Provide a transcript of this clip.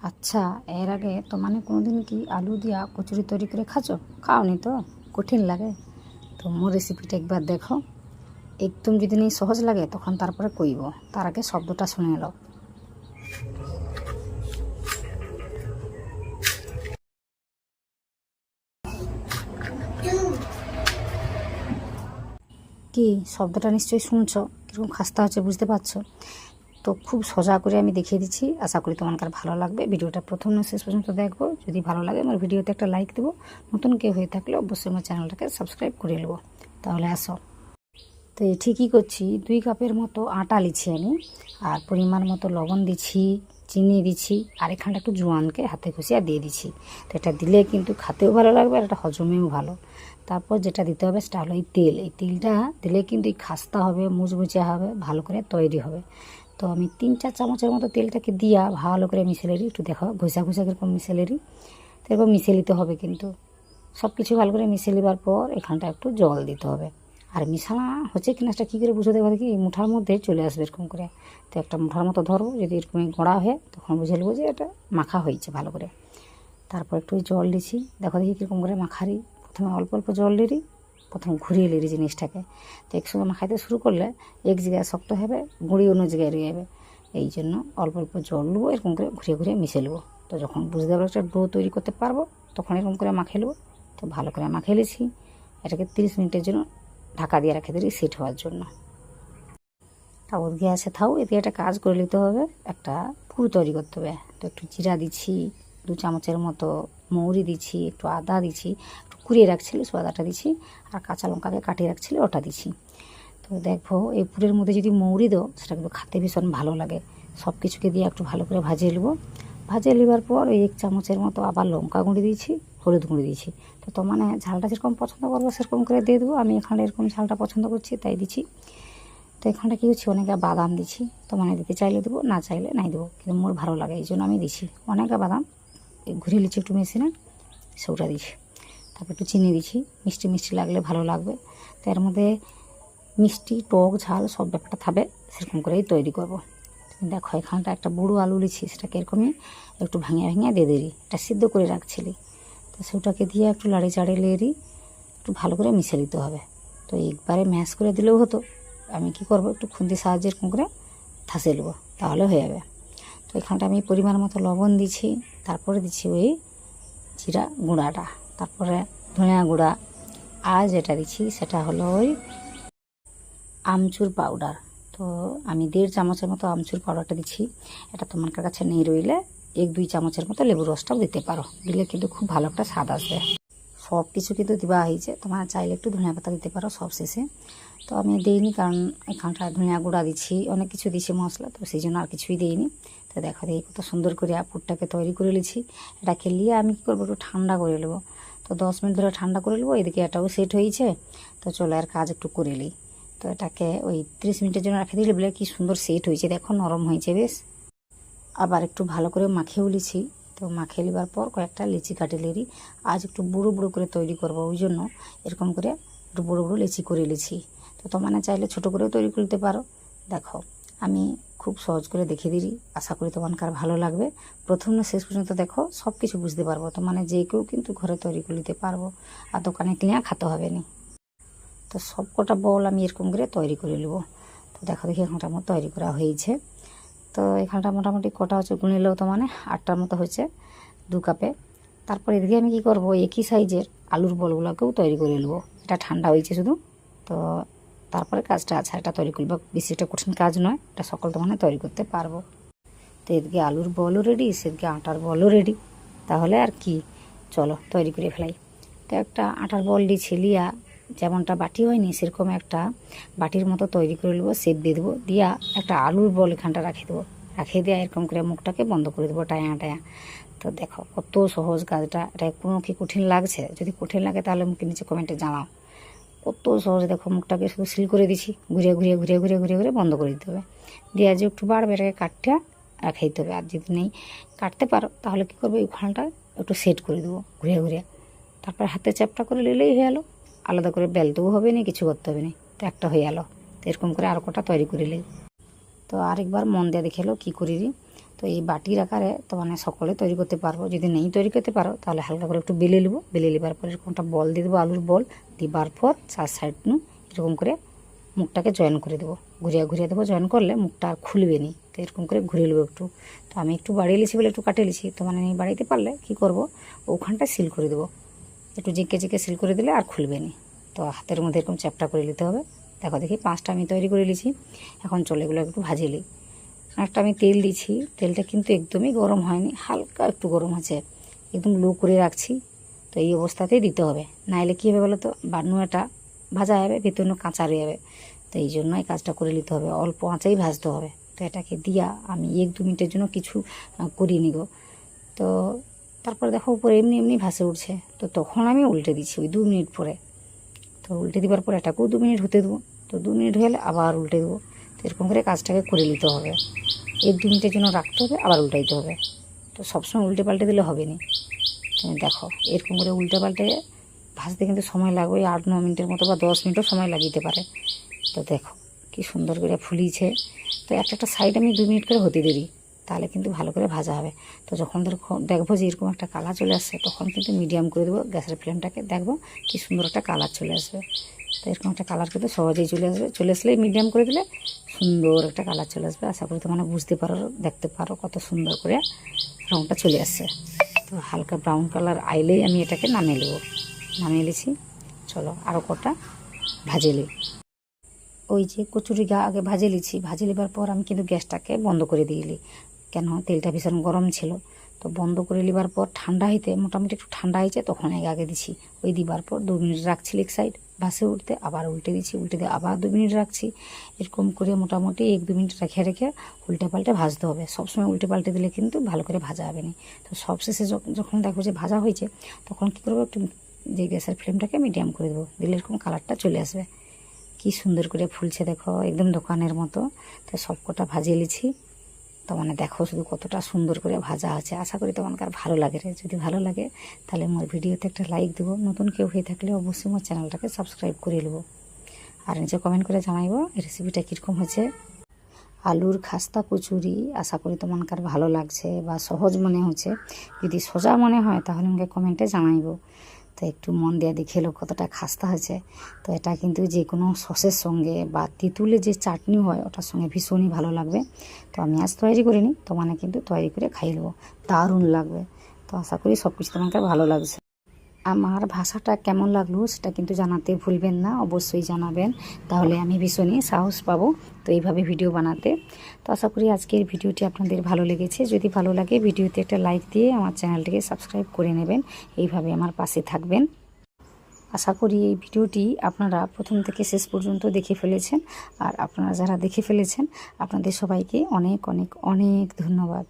আচ্ছা এর আগে তো মানে কোনোদিন কি আলু দিয়া কচুরি তৈরি করে খাচ্ছ খাওনি তো, কঠিন লাগে। তো মোর রেসিপিটা একবার দেখো। একদম যদি নেই সহজ লাগে, তখন তারপরে কইব তার আগে শব্দটা শুনে এলো কি, শব্দটা নিশ্চয়ই শুনছো? কীরকম খাস্তা হচ্ছে বুঝতে পারছ? তো খুব সোজা করে আমি দেখিয়ে দিচ্ছি। আশা করি তোমার ভালো লাগবে। ভিডিওটা প্রথম শেষ পর্যন্ত দেখব। যদি ভালো লাগে আমার ভিডিওতে একটা লাইক দেবো। নতুন কেউ হয়ে থাকলে অবশ্যই আমার চ্যানেলটাকে সাবস্ক্রাইব করে নেব। তাহলে আসো। তো ঠিকই করছি। দুই কাপের মতো আটা লিছি আমি, আর পরিমাণ মতো লবণ দিচ্ছি চিনি দিচ্ছি আর এখানটা একটু জোয়ানকে হাতে ঘষিয়ে দিয়ে দিচ্ছি তো এটা দিলে কিন্তু খেতেও ভালো লাগবে আর এটা হজমেও ভালো। তারপর যেটা দিতে হবে সেটা হলো এই তেল। এই তেলটা দিলে কিন্তু এই খাস্তা হবে, মুচমুচে হবে, ভালো করে তৈরি হবে। তো আমি তিন চার চামচের মতো তেলটাকে দিয়া ভালো করে মিশেলেরি, একটু দেখো, ঘষা ঘষা কীরকম মিশেলেরি। তো এরকম মিশিয়ে নিতে হবে কিন্তু। সব কিছু ভালো করে মিশে নেবার পর এখানটা একটু জল দিতে হবে। আর মিশানা হচ্ছে কিনা সেটা কী করে বুঝে দেখো? দেখি মুঠার মধ্যে চলে আসবে এরকম করে। তো একটা মুঠার মতো ধরবো, যদি এরকম গোড়া হয়, তখন বুঝে নেব যে এটা মাখা হয়েছে ভালো করে। তারপর একটু জল দিছি। দেখো দেখি কীরকম করে মাখারি। প্রথমে অল্প অল্প জল দিই। প্রথম ঘুরিয়ে নিলি জিনিসটাকে। তো এক একসঙ্গে মাখাইতে শুরু করলে এক জায়গায় শক্ত হবে, গুঁড়ি অন্য জায়গায় রয়ে যাবে। এই জন্য অল্প অল্প জল নেব এরকম করে ঘুরিয়ে ঘুরিয়ে মিশে নেব তো যখন বুঝতে পারব একটা ডো তৈরি করতে পারব, তখন এরকম করে মাখিয়ে নেব তো ভালো করে মাখিয়ে নিয়েছি। এটাকে তিরিশ মিনিটের জন্য ঢাকা দিয়ে রেখে দিই সেট হওয়ার জন্য। তারপর গ্যাসে থাও এতে একটা কাজ করে নিতে হবে। একটা পুর তৈরি করতে হবে। তো একটু জিরা দিচ্ছি, দু চামচের মতো মৌরি দিচ্ছি একটু আদা দিচ্ছি একটু কুড়িয়ে রাখছিলি সো আদাটা দিচ্ছি আর কাঁচা লঙ্কাকে কাটিয়ে রাখছিলি, ওটা দিচ্ছি তো দেখো এই পুরের মধ্যে যদি মৌরি দো সেটা কিন্তু খেতে ভীষণ ভালো লাগে। সব কিছুকে দিয়ে একটু ভালো করে ভাজিয়ে নেব। ভাজিয়ে নেবার পর ওই এক চামচের মতো আবার লঙ্কা গুঁড়ি দিয়েছি, হলুদ গুঁড়ি দিয়েছি। তো তো মানে ঝালটা যেরকম পছন্দ করব, সেরকম করে দিয়ে দেবো। আমি এখানে এরকম ঝালটা পছন্দ করছি, তাই দিচ্ছি তো এখানটা কী হচ্ছে, অনেকে বাদাম দিচ্ছি তো মানে দিতে চাইলে দেবো, না চাইলে নাই দেবো, কিন্তু মোর ভালো লাগে, এই জন্য আমি দিচ্ছি অনেকে বাদাম ঘুরিয়ে নিচ্ছি, একটু মেশিনে সেটা দিচ্ছি তারপর একটু চিনি দিচ্ছি, মিষ্টি মিষ্টি লাগলে ভালো লাগবে। তো এর মধ্যে মিষ্টি, টক, ঝাল সব ব্যাপারটা থাকবে, সেরকম করেই তৈরি করব। দেখো, এখানটা একটা বুড়ো আলু লিছি সেটাকে এরকমই একটু ভাঙিয়ে ভাঙিয়ে দিয়ে দিই এটা সিদ্ধ করে রাখছিলি। তো সেটাকে দিয়ে একটু লাড়ি চাড়ি লেড়ি একটু ভালো করে মিশে দিতে হবে। তো একবারে ম্যাশ করে দিলেও হতো। আমি কি করব, একটু খুন্তি সাহায্যে এরকম করে ধাসে নেব, তাহলে হয়ে যাবে। তো এখানটা আমি পরিমাণ মতো লবণ দিচ্ছি তারপরে দিচ্ছি ওই জিরা গুঁড়াটা, তারপরে ধনিয়া গুঁড়া, আর যেটা দিচ্ছি সেটা হলো ওই আমচুর পাউডার তো আমি দেড় চামচের মতো আমচুর পাউডারটা দিচ্ছি এটা তোমার কাছে নেই রইলে এক দুই চামচের মতো লেবু রসটাও দিতে পারো, দিলে কিন্তু খুব ভালো একটা স্বাদ আসবে। সব কিছু কিন্তু দেওয়া হয়েছে, তোমার চাইলে একটু ধনিয়া পাতা দিতে পারো সব শেষে। তো আমি দিইনি কারণ এখানটা ধনিয়া গুঁড়া দিচ্ছি, অনেক কিছু দিচ্ছি মশলা, তো সেই জন্য আর কিছুই দিইনি। তো দেখো দেখি কত সুন্দর করে পুরটাকে তৈরি করে নিয়েছি এটা খেলিয়ে আমি কী করব, একটু ঠান্ডা করে নেব। তো দশ মিনিট ধরে ঠান্ডা করে নেব, এদিকে এটাও সেট হয়েছে। তো চলো আর কাজ একটু করে নিই। তো এটাকে ওই তিরিশ মিনিটের জন্য রেখে দিলে বলে কি সুন্দর সেট হয়েছে, দেখো নরম হয়েছে বেশ। আবার একটু ভালো করে মাখিয়েও লিছি তো মাখিয়ে নেবার পর কয়েকটা লিচি কাটে লেরি আজ একটু বুড়ো বুড়ো করে তৈরি করব ওই জন্য। এরকম করে একটু বুড়ো বুড়ো লিচি করে লিছি তো তোমার চাইলে ছোটো করেও তৈরি করতে পারো। দেখো, আমি খুব সহজ করে দেখিয়ে দিই। আশা করি তোমার ভালো লাগবে। প্রথম না শেষ পর্যন্ত দেখো সব কিছু বুঝতে পারব। তো মানে যে কেউ কিন্তু ঘরে তৈরি করে নিতে পারব। আর দোকানে কিনে খেতে হবে না। তো সব কটা বল আমি এরকম করে তৈরি করে নেব। তো দেখো, দেখি এখানটা আমার তৈরি করা হয়েছে। তো এখানটা মোটামুটি কটা হচ্ছে গুনিলেও তো মানে আটটার মতো হয়েছে দু কাপে। তারপর এদিকে আমি কী করব, একই সাইজের আলুর বলগুলোকেও তৈরি করে নেব। এটা ঠান্ডা হয়েছে শুধু। তো তারপরে কাজটা আছে এটা তৈরি করব। বেশি একটা কঠিন কাজ নয় এটা সকল দোকানে তৈরি করতে পারব। তো এদিকে আলুর বলও রেডি সেদিকে আটার বলও রেডি তাহলে আর কি, চলো তৈরি করে ফেলাই। তো একটা আটার বল ছেলিয়া, যেমনটা বাটি হয়নি, সেরকম একটা বাটির মতো তৈরি করে নেব সেপ দিয়ে দেবো। দিয়া একটা আলুর বল এখানটা রাখে দেবো। রাখে দেওয়া এরকম করে মুখটাকে বন্ধ করে দেবো, টায়া টায়া। তো দেখো কত সহজ কাজটা, এটা কোনো কি কঠিন লাগছে? যদি কঠিন লাগে তাহলে মুখে নিচে কমেন্টে জানাও। কত সহজ দেখো মুখটাকে শুধু সিল করে দিছি। ঘুরে ঘুরে ঘুরে ঘুরে ঘুরে ঘুরে বন্ধ করে দিতে হবে। দিয়ে যে একটু বাড়বে এটাকে কাটটা রেখে দিতে হবে। আর যদি নেই কাটতে পারো, তাহলে কী করবে? ওখানটা একটু সেট করে দেবো ঘুরে ঘুরে তারপর হাতে চ্যাপটা করে নিলেই হয়ে গেলো আলাদা করে বেলতেও হবে না, কিছু করতে হবে না। তো একটা হয়ে গেলো তো এরকম করে আর কটা তৈরি করে নিই। তো আরেকবার মন দিয়ে দেখে এলো কী করি তো এই বাটির আকারে তো মানে সকলে তৈরি করতে পারব। যদি নেই তৈরি করতে পারো, তাহলে হালকা করে একটু বেলে নেব। বেলে নেবার পর এরকম একটা বল দিয়ে দেবো, আলুর বল। দিবার পর চার সাইড নু এরকম করে মুখটাকে জয়েন করে দেবো। ঘুরিয়ে ঘুরিয়ে দেবো, জয়েন করলে মুখটা আর খুলবে নি তো এরকম করে ঘুরিয়ে নেব একটু। তো আমি একটু বাড়িয়ে লিছি বলে একটু কাটিয়ে লিছি তো মানে আমি বাড়িতে পারলে কি করব, ওখানটা সিল করে দেবো। একটু জিকে জিকে সিল করে দিলে আর খুলবে নি তো হাতের মধ্যে এরকম চ্যাপটা করে নিতে হবে। দেখো দেখি পাঁচটা আমি তৈরি করে নিয়েছি। এখন চলে এগুলো একটু ভাজিয়ে নিই। একটা আমি তেল দিছি। তেলটা কিন্তু একদমই গরম হয়নি, হালকা একটু গরম আছে একদম লো করে রাখছি, তো এই অবস্থাতেই দিতে হবে। নাইলে কী হবে বলো তো বান্নুয়াটা ভাজা যাবে, ভেতরে কাঁচা রয়ে যাবে। তো এই জন্য এই কাজটা করে নিতে হবে। অল্প আঁচেই ভাজতে হবে। তো এটাকে দিয়া আমি এক দু মিনিটের জন্য কিছু করিয়ে নিব। তো তারপর দেখো উপরে এমনি এমনি ভাসে উঠছে। তো তখন আমি উল্টে দিচ্ছি ওই দু মিনিট পরে। তো উল্টে দেওয়ার পর এটাকেও দু মিনিট হতে দেবো। তো দু মিনিট গেলে আবার উল্টে দেবো। তো এরকম করে কাজটাকে করে নিতে হবে। এক দু মিনিটের জন্য রাখতে হবে, আবার উল্টাইতে হবে। তো সবসময় উল্টে পাল্টে দিলে হবে না তুমি দেখো, এরকম করে উল্টে পাল্টে ভাজতে কিন্তু সময় লাগবে ওই আট, ন মিনিটের মতো বা দশ মিনিটও সময় লাগিতে পারে। তো দেখো, কি সুন্দর করে ফুলিয়েছে। তো একটা একটা সাইড আমি দু মিনিট করে হতে দিই তাহলে কিন্তু ভালো করে ভাজা হবে। তো যখন দেখো, দেখব যে এরকম একটা কালার চলে আসছে, তখন কিন্তু মিডিয়াম করে দেবো, গ্যাসের ফ্লেমটাকে দেখব কি সুন্দর একটা কালার চলে আসবে। তো এরকম একটা কালার কিন্তু সহজেই চলে আসবে। চলে আসলেই মিডিয়াম করে দিলে সুন্দর একটা কালার চলে আসবে। আশা করি তোমরা বুঝতে পারো, দেখতে পারো কত সুন্দর করে রঙটা চলে আসছে। তো হালকা ব্রাউন কালার আইলেই আমি এটাকে নামিয়ে নেব। নামিয়ে নিয়েছি। চলো আরও কটা ভাজে নিই। ওই যে কচুরি গা আগে ভাজে লিছি ভাজে নেবার পর আমি কিন্তু গ্যাসটাকে বন্ধ করে দিইলি কেন? তেলটা ভীষণ গরম ছিল। তো বন্ধ করে নেবার পর ঠান্ডা হইতে, মোটামুটি একটু ঠান্ডা হয়েছে, তখন আগে আগে দিছি। ওই দিবার পর দু মিনিট রাখছি এক সাইড ভাসে উঠতে আবার উল্টে দিচ্ছি উল্টে দিয়ে আবার দু মিনিট রাখছি। এরকম করে মোটামুটি এক দু মিনিট রেখে রেখে উল্টে পাল্টে ভাজতে হবে। সবসময় উল্টে পাল্টে দিলে কিন্তু ভালো করে ভাজা হবে না। তো সবশেষে যখ- যখন দেখব যে ভাজা হয়েছে, তখন কী করব একটু যে গ্যাসের ফ্লেমটাকে মিডিয়াম করে দেবো। দিলে এরকম কালারটা চলে আসবে। কি সুন্দর করে ফুলছে দেখো, একদম দোকানের মতো। তো সবকটা ভাজিয়ে লিছি তো মানে দেখো শুধু কতটা সুন্দর করে ভাজা আছে। আশা করি তোমার ভালো লাগে রে। যদি ভালো লাগে, তাহলে মোর ভিডিওতে একটা লাইক দেবো। নতুন কেউ হয়ে থাকলে অবশ্যই মোর চ্যানেলটাকে সাবস্ক্রাইব করে নেব। আর নিচে কমেন্ট করে জানাইবো, এই রেসিপিটা কীরকম হয়েছে। আলুর খাস্তা কচুরি, আশা করি তোমার ভালো লাগছে বা সহজ মনে হচ্ছে। যদি সোজা মনে হয়, তাহলে আমাকে কমেন্টে জানাইবো। তো একটু মন দিয়ে দেখে কতটা খাস্তা হয়েছে। তো এটা কিন্তু যে কোনো সসের সঙ্গে বা তেঁতুলের যে চাটনি হয়, ওটার সঙ্গে ভীষণই ভালো লাগবে। তো আমি আজ তৈরি করিনি, তোমাকে কিন্তু তৈরি করে খাইয়ে নেব দারুণ লাগবে। তো আশা করি সব কিছু তোমাকে ভালো লাগছে। আমার ভাষাটা কেমন লাগল সেটা কিন্তু জানাতে ভুলবেন না, অবশ্যই জানাবেন। তাহলে আমি ভীষণই সাহস পাবো তো এইভাবে ভিডিও বানাতে। তো আশা করি আজকের ভিডিওটি আপনাদের ভালো লেগেছে। যদি ভালো লাগে ভিডিওতে একটা লাইক দিয়ে আমার চ্যানেলটিকে সাবস্ক্রাইব করে নেবেন। এইভাবে আমার পাশে থাকবেন। আশা করি এই ভিডিওটি আপনারা প্রথম থেকে শেষ পর্যন্ত দেখে ফেলেছেন। আর আপনারা যারা দেখে ফেলেছেন, আপনাদের সবাইকে অনেক অনেক অনেক ধন্যবাদ।